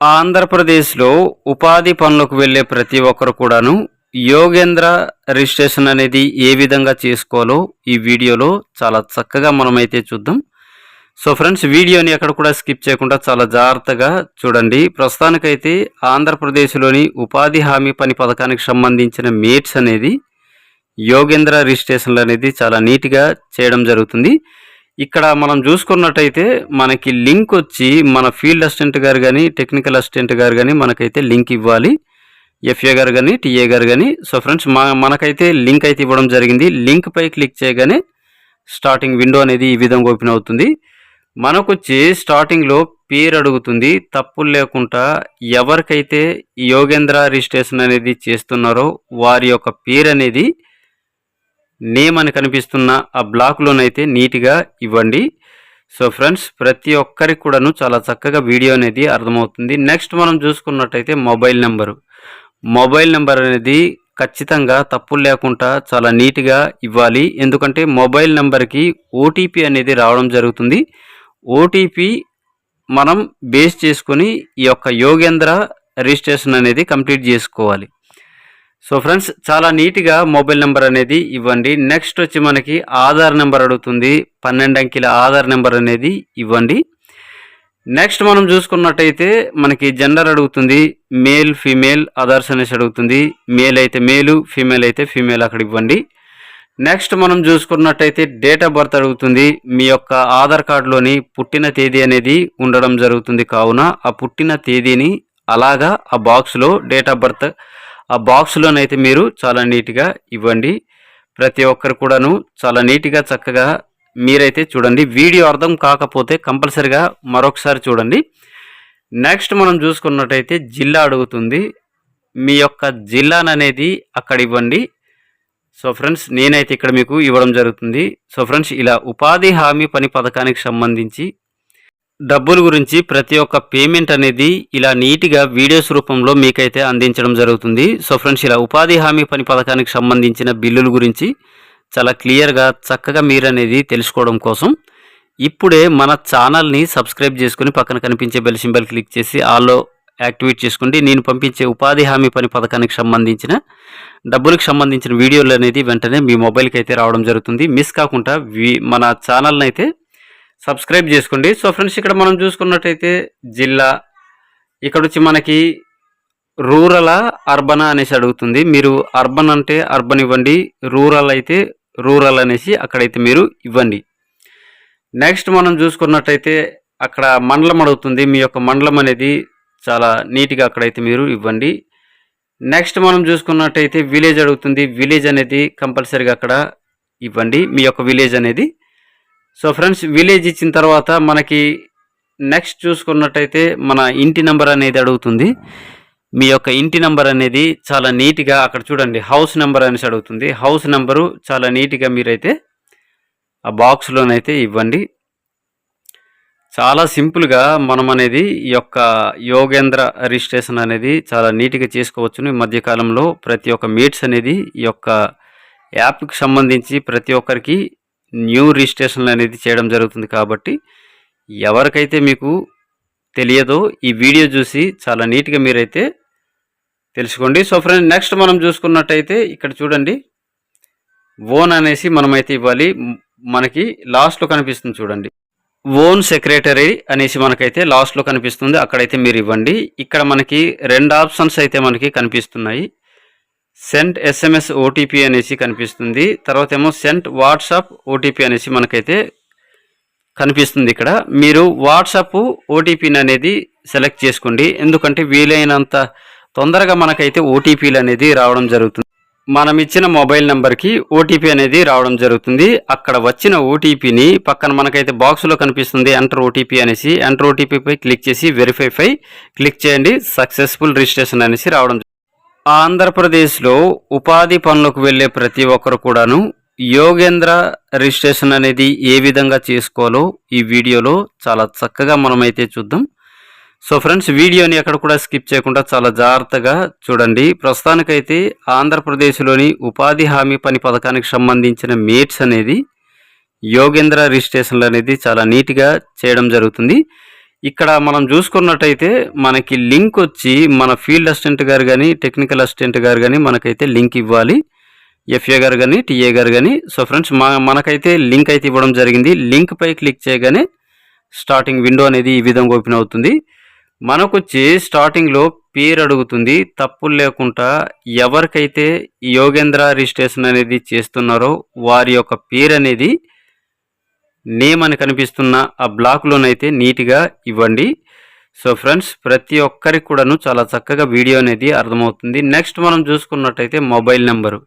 ఆంధ్రప్రదేశ్లో ఉపాధి పనులకు వెళ్ళే ప్రతి ఒక్కరు కూడాను యోగేంద్ర రిజిస్ట్రేషన్ అనేది ఏ విధంగా చేసుకోవాలో ఈ వీడియోలో చాలా చక్కగా మనమైతే చూద్దాం. సో ఫ్రెండ్స్ వీడియోని ఎక్కడ కూడా స్కిప్ చేయకుండా చాలా జాగ్రత్తగా చూడండి. ప్రస్తుతానికైతే ఆంధ్రప్రదేశ్లోని ఉపాధి హామీ పని పథకానికి సంబంధించిన మేట్స్ అనేది యోగేంద్ర రిజిస్ట్రేషన్లు అనేది చాలా నీట్గా చేయడం జరుగుతుంది. ఇక్కడ మనం చూసుకున్నట్టయితే మనకి లింక్ వచ్చి మన ఫీల్డ్ అసిస్టెంట్ గారు కానీ టెక్నికల్ అసిస్టెంట్ గారు కానీ మనకైతే లింక్ ఇవ్వాలి. ఎఫ్ఏ గారు కానీ టీఏ గారు కానీ సో ఫ్రెండ్స్ మా మనకైతే లింక్ అయితే ఇవ్వడం జరిగింది. లింక్ పై క్లిక్ చేయగానే స్టార్టింగ్ విండో అనేది ఈ విధంగా ఓపెన్ అవుతుంది. మనకు వచ్చి స్టార్టింగ్లో పేరు అడుగుతుంది. తప్పులు లేకుండా ఎవరికైతే యోగేంద్ర రిజిస్ట్రేషన్ అనేది చేస్తున్నారో వారి యొక్క పేరు అనేది నేమ్ అని కనిపిస్తున్న ఆ బ్లాక్లోనైతే నీట్గా ఇవ్వండి. సో ఫ్రెండ్స్ ప్రతి ఒక్కరికి కూడాను చాలా చక్కగా వీడియో అనేది అర్థమవుతుంది. నెక్స్ట్ మనం చూసుకున్నట్టయితే మొబైల్ నెంబరు. మొబైల్ నెంబర్ అనేది ఖచ్చితంగా తప్పులు లేకుండా చాలా నీట్గా ఇవ్వాలి. ఎందుకంటే మొబైల్ నెంబర్కి ఓటీపీ అనేది రావడం జరుగుతుంది. ఓటీపీ మనం బేస్ చేసుకొని ఈ యొక్క యోగేంద్ర రిజిస్ట్రేషన్ అనేది కంప్లీట్ చేసుకోవాలి. సో ఫ్రెండ్స్ చాలా నీట్గా మొబైల్ నెంబర్ అనేది ఇవ్వండి. నెక్స్ట్ వచ్చి మనకి ఆధార్ నెంబర్ అడుగుతుంది. పన్నెండు అంకెల ఆధార్ నెంబర్ అనేది ఇవ్వండి. నెక్స్ట్ మనం చూసుకున్నట్టయితే మనకి జెండర్ అడుగుతుంది. మేల్ ఫీమేల్ అదర్స్ అనేసి అడుగుతుంది. మేల్ అయితే మేలు ఫీమేల్ అయితే ఫీమేల్ అక్కడ ఇవ్వండి. నెక్స్ట్ మనం చూసుకున్నట్టయితే డేట్ ఆఫ్ బర్త్ అడుగుతుంది. మీ యొక్క ఆధార్ కార్డులోని పుట్టిన తేదీ అనేది ఉండడం జరుగుతుంది కావున ఆ పుట్టిన తేదీని అలాగా ఆ బాక్స్లో డేట్ ఆఫ్ బర్త్ ఆ బాక్స్లోనైతే మీరు చాలా నీట్గా ఇవ్వండి. ప్రతి ఒక్కరు కూడాను చాలా నీట్గా చక్కగా మీరైతే చూడండి. వీడియో అర్థం కాకపోతే కంపల్సరిగా మరొకసారి చూడండి. నెక్స్ట్ మనం చూసుకున్నట్టయితే జిల్లా అడుగుతుంది. మీ యొక్క జిల్లాననేది అక్కడ ఇవ్వండి. సో ఫ్రెండ్స్ నేనైతే ఇక్కడ మీకు ఇవ్వడం జరుగుతుంది. సో ఫ్రెండ్స్ ఇలా ఉపాధి హామీ పని పథకానికి సంబంధించి డబ్బుల గురించి ప్రతి ఒక్క పేమెంట్ అనేది ఇలా నీట్గా వీడియోస్ రూపంలో మీకైతే అందించడం జరుగుతుంది. సో ఫ్రెండ్స్ ఇలా ఉపాధి హామీ పని పథకానికి సంబంధించిన బిల్లుల గురించి చాలా క్లియర్గా చక్కగా మీరు అనేది తెలుసుకోవడం కోసం ఇప్పుడే మన ఛానల్ని సబ్స్క్రైబ్ చేసుకుని పక్కన కనిపించే బెల్ సింబల్ క్లిక్ చేసి ఆల్లో యాక్టివేట్ చేసుకోండి. నేను పంపించే ఉపాధి హామీ పని పథకానికి సంబంధించిన డబ్బులకు సంబంధించిన వీడియోలు అనేది వెంటనే మీ మొబైల్కి అయితే రావడం జరుగుతుంది. మిస్ కాకుండా మన ఛానల్ని అయితే సబ్స్క్రైబ్ చేసుకోండి. సో ఫ్రెండ్స్ ఇక్కడ మనం చూసుకున్నట్టయితే జిల్లా ఇక్కడ వచ్చి మనకి రూరలా అర్బనా అనేసి అడుగుతుంది. మీరు అర్బన్ అంటే అర్బన్ ఇవ్వండి రూరల్ అయితే రూరల్ అనేసి అక్కడైతే మీరు ఇవ్వండి. నెక్స్ట్ మనం చూసుకున్నట్టయితే అక్కడ మండలం అడుగుతుంది. మీ యొక్క మండలం అనేది చాలా నీట్గా అక్కడైతే మీరు ఇవ్వండి. నెక్స్ట్ మనం చూసుకున్నట్టయితే విలేజ్ అడుగుతుంది. విలేజ్ అనేది కంపల్సరీగా అక్కడ ఇవ్వండి. మీ యొక్క విలేజ్ అనేది సో ఫ్రెండ్స్ విలేజ్ ఇచ్చిన తర్వాత మనకి నెక్స్ట్ చూసుకున్నట్టయితే మన ఇంటి నెంబర్ అనేది అడుగుతుంది. మీ యొక్క ఇంటి నెంబర్ అనేది చాలా నీట్గా అక్కడ చూడండి హౌస్ నెంబర్ అనేసి అడుగుతుంది. హౌస్ నెంబరు చాలా నీట్గా మీరైతే ఆ బాక్స్లోనైతే ఇవ్వండి. చాలా సింపుల్గా మనం అనేది ఈ యొక్క యోగేంద్ర రిజిస్ట్రేషన్ అనేది చాలా నీట్గా చేసుకోవచ్చును. ఈ మధ్యకాలంలో ప్రతి ఒక్క మీట్స్ అనేది ఈ యొక్క యాప్కి సంబంధించి ప్రతి ఒక్కరికి న్యూ రిజిస్ట్రేషన్లు అనేది చేయడం జరుగుతుంది కాబట్టి ఎవరికైతే మీకు తెలియదో ఈ వీడియో చూసి చాలా నీట్గా మీరైతే తెలుసుకోండి. సో ఫ్రెండ్ నెక్స్ట్ మనం చూసుకున్నట్టయితే ఇక్కడ చూడండి. ఓన్ అనేసి మనమైతే ఇవ్వాలి. మనకి లాస్ట్లో కనిపిస్తుంది చూడండి. ఓన్ సెక్రటరీ అనేసి మనకైతే లాస్ట్లో కనిపిస్తుంది. అక్కడైతే మీరు ఇవ్వండి. ఇక్కడ మనకి రెండు ఆప్షన్స్ అయితే మనకి కనిపిస్తున్నాయి. సెంట్ ఎస్ఎంఎస్ ఓటీపీ అనేసి కనిపిస్తుంది. తర్వాత ఏమో సెంట్ వాట్సాప్ ఓటీపీ అనేసి మనకైతే కనిపిస్తుంది ఇక్కడ. మీరు వాట్సాప్ ఓటీపీని అనేది సెలెక్ట్ చేసుకోండి. ఎందుకంటే వీలైనంత తొందరగా మనకైతే ఓటీపీలు అనేది రావడం జరుగుతుంది. మనం ఇచ్చిన మొబైల్ నెంబర్కి ఓటీపీ అనేది రావడం జరుగుతుంది. అక్కడ వచ్చిన ఓటీపీని పక్కన మనకైతే బాక్స్లో కనిపిస్తుంది ఎంటర్ ఓటీపీ అనేసి. ఎంటర్ ఓటీపీపై క్లిక్ చేసి వెరిఫైపై క్లిక్ చేయండి. సక్సెస్ఫుల్ రిజిస్ట్రేషన్ అనేసి రావడం ఆంధ్రప్రదేశ్లో ఉపాధి పనులకు వెళ్ళే ప్రతి ఒక్కరు కూడాను యోగేంద్ర రిజిస్ట్రేషన్ అనేది ఏ విధంగా చేసుకోవాలో ఈ వీడియోలో చాలా చక్కగా మనమైతే చూద్దాం. సో ఫ్రెండ్స్ వీడియోని ఎక్కడ కూడా స్కిప్ చేయకుండా చాలా జాగ్రత్తగా చూడండి. ప్రస్తుతానికైతే ఆంధ్రప్రదేశ్లోని ఉపాధి హామీ పని పథకానికి సంబంధించిన మేట్స్ అనేది యోగేంద్ర రిజిస్ట్రేషన్లు అనేది చాలా నీట్గా చేయడం జరుగుతుంది. ఇక్కడ మనం చూసుకున్నట్టయితే మనకి లింక్ వచ్చి మన ఫీల్డ్ అసిస్టెంట్ గారు కానీ టెక్నికల్ అసిస్టెంట్ గారు కానీ మనకైతే లింక్ ఇవ్వాలి. ఎఫ్ఏ గారు కానీ టీఏ గారు కానీ సో ఫ్రెండ్స్ మా మనకైతే లింక్ అయితే ఇవ్వడం జరిగింది. లింక్ పై క్లిక్ చేయగానే స్టార్టింగ్ విండో అనేది ఈ విధంగా ఓపెన్ అవుతుంది. మనకు వచ్చి స్టార్టింగ్లో పేరు అడుగుతుంది. తప్పులు లేకుండా ఎవరికైతే యోగేంద్ర రిజిస్ట్రేషన్ అనేది చేస్తున్నారో వారి యొక్క పేరు అనేది నేమ్ అని కనిపిస్తున్న ఆ బ్లాక్లోనైతే నీట్గా ఇవ్వండి. సో ఫ్రెండ్స్ ప్రతి ఒక్కరికి కూడాను చాలా చక్కగా వీడియో అనేది అర్థమవుతుంది. నెక్స్ట్ మనం చూసుకున్నట్టయితే మొబైల్ నెంబరు.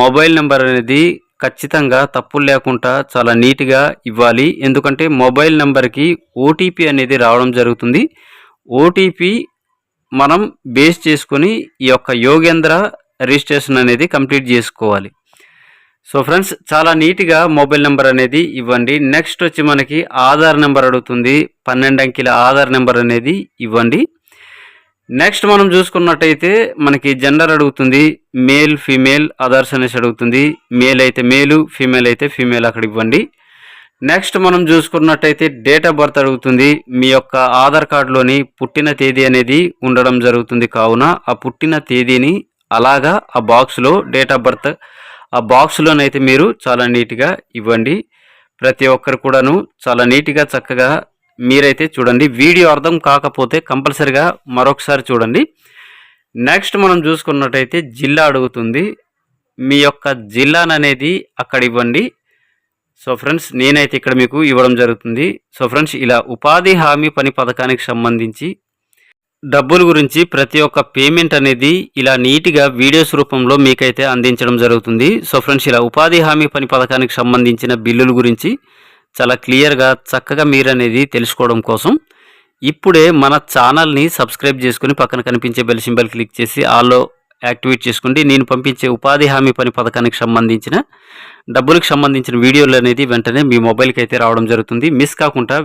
మొబైల్ నెంబర్ అనేది ఖచ్చితంగా తప్పులు లేకుండా చాలా నీట్గా ఇవ్వాలి. ఎందుకంటే మొబైల్ నెంబర్కి ఓటీపీ అనేది రావడం జరుగుతుంది. ఓటీపీ మనం బేస్ చేసుకొని ఈ యొక్క యోగేంద్ర రిజిస్ట్రేషన్ అనేది కంప్లీట్ చేసుకోవాలి. సో ఫ్రెండ్స్ చాలా నీట్గా మొబైల్ నెంబర్ అనేది ఇవ్వండి. నెక్స్ట్ వచ్చి మనకి ఆధార్ నెంబర్ అడుగుతుంది. పన్నెండు అంకెల ఆధార్ నెంబర్ అనేది ఇవ్వండి. నెక్స్ట్ మనం చూసుకున్నట్టయితే మనకి జెండర్ అడుగుతుంది. మేల్ ఫీమేల్ అదర్స్ అనేసి అడుగుతుంది. మేల్ అయితే మేలు ఫీమేల్ అయితే ఫీమేల్ అక్కడ ఇవ్వండి. నెక్స్ట్ మనం చూసుకున్నట్టయితే డేట్ ఆఫ్ బర్త్ అడుగుతుంది. మీ యొక్క ఆధార్ కార్డులోని పుట్టిన తేదీ అనేది ఉండడం జరుగుతుంది కావున ఆ పుట్టిన తేదీని అలాగా ఆ బాక్స్లో డేట్ ఆఫ్ బర్త్ ఆ బాక్స్లోనైతే మీరు చాలా నీట్గా ఇవ్వండి. ప్రతి ఒక్కరు కూడాను చాలా నీట్గా చక్కగా మీరైతే చూడండి. వీడియో అర్థం కాకపోతే కంపల్సరిగా మరొకసారి చూడండి. నెక్స్ట్ మనం చూసుకున్నట్టయితే జిల్లా అడుగుతుంది. మీ యొక్క జిల్లాననేది అక్కడ ఇవ్వండి. సో ఫ్రెండ్స్ నేనైతే ఇక్కడ మీకు ఇవ్వడం జరుగుతుంది. సో ఫ్రెండ్స్ ఇలా ఉపాధి హామీ పని పథకానికి సంబంధించి డబ్బుల గురించి ప్రతి ఒక్క పేమెంట్ అనేది ఇలా నీట్గా వీడియోస్ రూపంలో మీకైతే అందించడం జరుగుతుంది. సో ఫ్రెండ్స్ ఇలా ఉపాధి హామీ పని పథకానికి సంబంధించిన బిల్లుల గురించి చాలా క్లియర్గా చక్కగా మీరు అనేది తెలుసుకోవడం కోసం ఇప్పుడే మన ఛానల్ని సబ్స్క్రైబ్ చేసుకుని పక్కన కనిపించే బెల్ సింబల్ క్లిక్ చేసి ఆల్లో యాక్టివేట్ చేసుకోండి. నేను పంపించే ఉపాధి హామీ పని పథకానికి సంబంధించిన డబ్బులకు సంబంధించిన వీడియోలు అనేది వెంటనే మీ మొబైల్కి అయితే రావడం జరుగుతుంది. మిస్ కాకుండా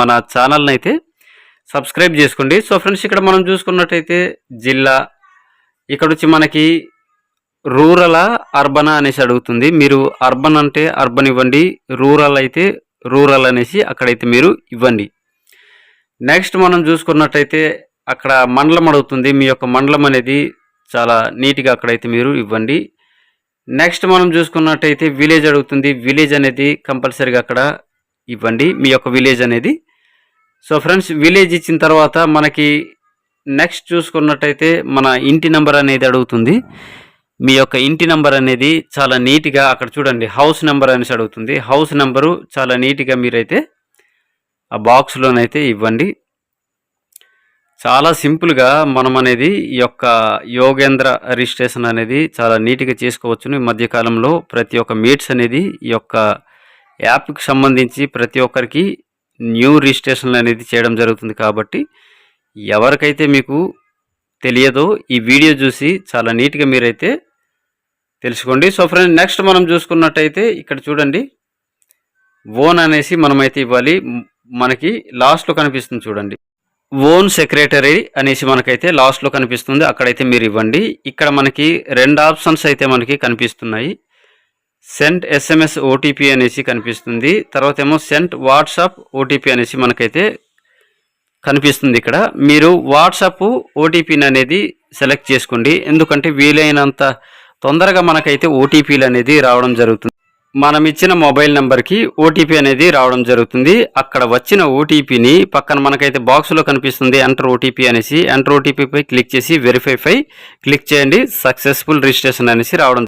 మన ఛానల్ని అయితే సబ్స్క్రైబ్ చేసుకోండి. సో ఫ్రెండ్స్ ఇక్కడ మనం చూసుకున్నట్టయితే జిల్లా ఇక్కడ వచ్చి మనకి రూరల్ అర్బన్ అనేసి అడుగుతుంది. మీరు అర్బన్ అంటే అర్బన్ ఇవ్వండి. రూరల్ అయితే రూరల్ అనేసి అక్కడైతే మీరు ఇవ్వండి. నెక్స్ట్ మనం చూసుకున్నట్టయితే అక్కడ మండలం అడుగుతుంది. మీ యొక్క మండలం అనేది చాలా నీట్గా అక్కడైతే మీరు ఇవ్వండి. నెక్స్ట్ మనం చూసుకున్నట్టయితే విలేజ్ అడుగుతుంది. విలేజ్ అనేది కంపల్సరీగా అక్కడ ఇవ్వండి. మీ యొక్క విలేజ్ అనేది సో ఫ్రెండ్స్ విలేజ్ ఇచ్చిన తర్వాత మనకి నెక్స్ట్ చూసుకున్నట్టయితే మన ఇంటి నెంబర్ అనేది అడుగుతుంది. మీ యొక్క ఇంటి నెంబర్ అనేది చాలా నీట్గా అక్కడ చూడండి హౌస్ నెంబర్ అనేసి అడుగుతుంది. హౌస్ నెంబరు చాలా నీట్గా మీరైతే ఆ బాక్స్లోనైతే ఇవ్వండి. చాలా సింపుల్గా మనం అనేది ఈ యొక్క యోగేంద్ర రిజిస్ట్రేషన్ అనేది చాలా నీట్గా చేసుకోవచ్చును. ఈ మధ్యకాలంలో ప్రతి ఒక్క మీట్స్ అనేది ఈ యొక్క యాప్కి సంబంధించి ప్రతి ఒక్కరికి న్యూ రిజిస్ట్రేషన్లు అనేది చేయడం జరుగుతుంది కాబట్టి ఎవరికైతే మీకు తెలియదో ఈ వీడియో చూసి చాలా నీట్గా మీరైతే తెలుసుకోండి. సో ఫ్రెండ్ నెక్స్ట్ మనం చూసుకున్నట్టయితే ఇక్కడ చూడండి. ఓన్ అనేసి మనమైతే ఇవ్వాలి. మనకి లాస్ట్లో కనిపిస్తుంది చూడండి. ఓన్ సెక్రటరీ అనేసి మనకైతే లాస్ట్లో కనిపిస్తుంది. అక్కడైతే మీరు ఇవ్వండి. ఇక్కడ మనకి రెండు ఆప్షన్స్ అయితే మనకి కనిపిస్తున్నాయి. సెంట్ ఎస్ఎంఎస్ ఓటీపీ అనేసి కనిపిస్తుంది. తర్వాత ఏమో సెంట్ వాట్సాప్ ఓటీపీ అనేసి మనకైతే కనిపిస్తుంది ఇక్కడ. మీరు వాట్సాప్ ఓటీపీని అనేది సెలెక్ట్ చేసుకోండి. ఎందుకంటే వీలైనంత తొందరగా మనకైతే ఓటీపీలు అనేది రావడం జరుగుతుంది. మనం ఇచ్చిన మొబైల్ నెంబర్కి ఓటీపీ అనేది రావడం జరుగుతుంది. అక్కడ వచ్చిన ఓటీపీని పక్కన మనకైతే బాక్స్లో కనిపిస్తుంది ఎంటర్ ఓటీపీ అనేసి. ఎంటర్ ఓటీపీపై క్లిక్ చేసి వెరిఫైపై క్లిక్ చేయండి. సక్సెస్ఫుల్ రిజిస్ట్రేషన్ అనేసి రావడం